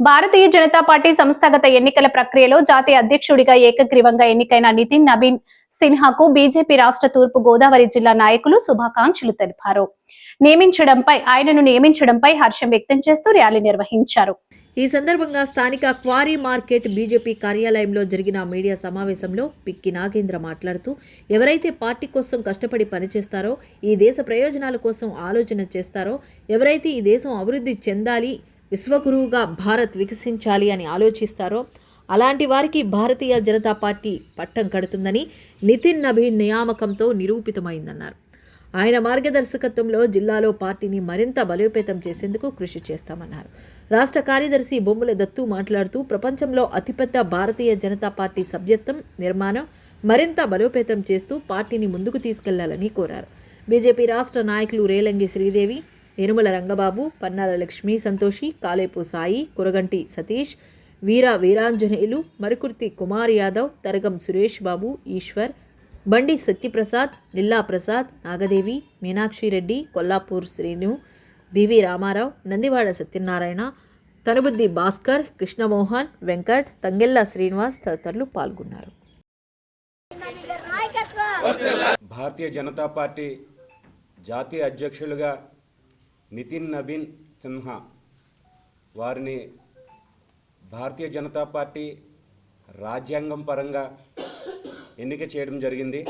Bharatiya Janata party సంస్థాగత ఎన్నికల ప్రక్రియలో జాతీయ అధ్యక్షుడిగా ఏకగ్రీవంగా ఎన్నికైన నితిన్ నవీన్ సిన్హాకు బీజేపీ రాష్ట్ర తూర్పు గోదావరి జిల్లా నాయకులు శుభాకాంక్షలు తెలిపారు. నియమించడంపై ఆయనను నియమించడంపై హర్షం వ్యక్తం చేస్తూ ర్యాలీ నిర్వహించారు. ఈ సందర్భంగా స్థానిక క్వారీ మార్కెట్ బీజేపీ కార్యాలయంలో జరిగిన మీడియా సమావేశంలో పిక్కి నాగేంద్ర మాట్లాడుతూ ఎవరైతే పార్టీ కోసం కష్టపడి పనిచేస్తారో ఈ దేశ ప్రయోజనాల కోసం ఆలోచన చేస్తారో ఎవరైతే ఈ దేశం అభివృద్ధి చెందాలి విశ్వగురువుగా భారత్ వికసించాలి అని ఆలోచిస్తారో అలాంటి వారికి భారతీయ జనతా పార్టీ పట్టం కడుతుందని నితిన్ నబీన్ నియామకంతో నిరూపితమైందన్నారు. ఆయన మార్గదర్శకత్వంలో జిల్లాలో పార్టీని మరింత బలోపేతం చేసేందుకు కృషి చేస్తామన్నారు. రాష్ట్ర కార్యదర్శి బొమ్ముల దత్తు మాట్లాడుతూ ప్రపంచంలో అతిపెద్ద భారతీయ జనతా పార్టీ సభ్యత్వం నిర్మాణం మరింత బలోపేతం చేస్తూ పార్టీని ముందుకు తీసుకెళ్ళాలని కోరారు. బీజేపీ రాష్ట్ర నాయకులు రేలంగి శ్రీదేవి యనుమల రంగబాబు పన్నాల లక్ష్మీ సంతోషి కాలేపు సాయి కురగంటి సతీష్ వీర వీరాంజనేయులు మరుకుర్తి కుమార్ యాదవ్ తరగం సురేష్ బాబు ఈశ్వర్ బండి సత్యప్రసాద్ నిల్లా ప్రసాద్ నాగదేవి మీనాక్షిరెడ్డి కొల్లాపూర్ శ్రీను బివి రామారావు నందివాడ సత్యనారాయణ తనుబుద్ది భాస్కర్ కృష్ణమోహన్ వెంకట్ తంగెల్ల శ్రీనివాస్ తదితరులు పాల్గొన్నారు. భారతీయ జనతా పార్టీ జాతీయ అధ్యక్షులుగా నితిన్ నబీన్ సిన్హా వారిని భారతీయ జనతా పార్టీ రాజ్యాంగం పరంగా ఎన్నిక చేయడం జరిగింది.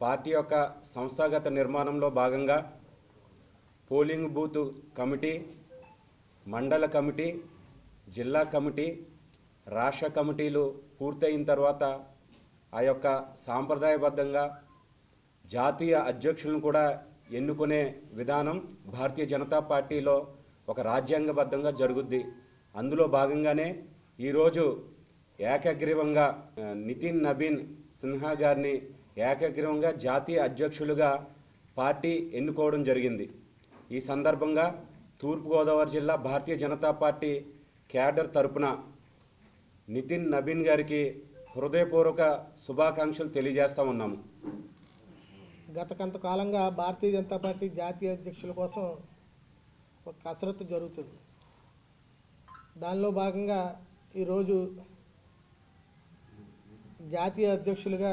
పార్టీ యొక్క సంస్థాగత నిర్మాణంలో భాగంగా పోలింగ్ బూత్ కమిటీ మండల కమిటీ జిల్లా కమిటీ రాష్ట్ర కమిటీలు పూర్తయిన తర్వాత ఆ యొక్క సాంప్రదాయబద్ధంగా జాతీయ అధ్యక్షులను కూడా ఎన్నుకునే విధానం భారతీయ జనతా పార్టీలో ఒక రాజ్యాంగబద్ధంగా జరుగుద్ది. అందులో భాగంగానే ఈరోజు ఏకగ్రీవంగా నితిన్ నబీన్ సిన్హా గారిని ఏకగ్రీవంగా జాతీయ అధ్యక్షులుగా పార్టీ ఎన్నుకోవడం జరిగింది. ఈ సందర్భంగా తూర్పుగోదావరి జిల్లా భారతీయ జనతా పార్టీ క్యాడర్ తరపున నితిన్ నబీన్ గారికి హృదయపూర్వక శుభాకాంక్షలు తెలియజేస్తా ఉన్నాము. గత కొంతకాలంగా భారతీయ జనతా పార్టీ జాతీయ అధ్యక్షుల కోసం ఒక కసరత్తు జరుగుతుంది. దానిలో భాగంగా ఈరోజు జాతీయ అధ్యక్షులుగా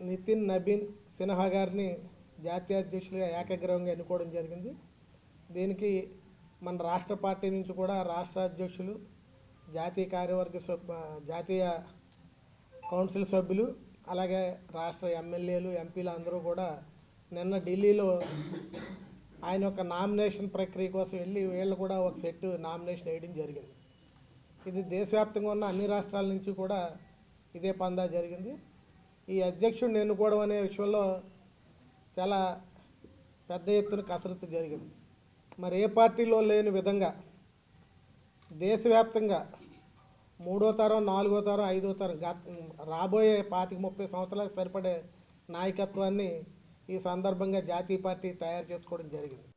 నితిన్ నబీన్ సిన్హా గారిని జాతీయ అధ్యక్షులుగా ఏకగ్రహంగా ఎన్నుకోవడం జరిగింది. దీనికి మన రాష్ట్ర పార్టీ నుంచి కూడా రాష్ట్ర అధ్యక్షులు జాతీయ కార్యవర్గ సభ జాతీయ కౌన్సిల్ సభ్యులు అలాగే రాష్ట్ర ఎమ్మెల్యేలు ఎంపీలు అందరూ కూడా నిన్న ఢిల్లీలో ఆయన యొక్క నామినేషన్ ప్రక్రియ కోసం వెళ్ళి వీళ్ళు కూడా ఒక సెట్ నామినేషన్ వేయడం జరిగింది. ఇది దేశవ్యాప్తంగా ఉన్న అన్ని రాష్ట్రాల నుంచి కూడా ఇదే పందా జరిగింది. ఈ అధ్యక్షుడిని ఎన్నుకోవడం అనే విషయంలో చాలా పెద్ద ఎత్తున కసరత్తు జరిగింది. మరి ఏ పార్టీలో లేని విధంగా దేశవ్యాప్తంగా మూడో తరం నాలుగో తరం ఐదో తరం గత రాబోయే పాతిక ముప్పై సంవత్సరాలకు సరిపడే నాయకత్వాన్ని ఈ సందర్భంగా జాతీయ పార్టీ తయారు చేసుకోవడం జరిగింది.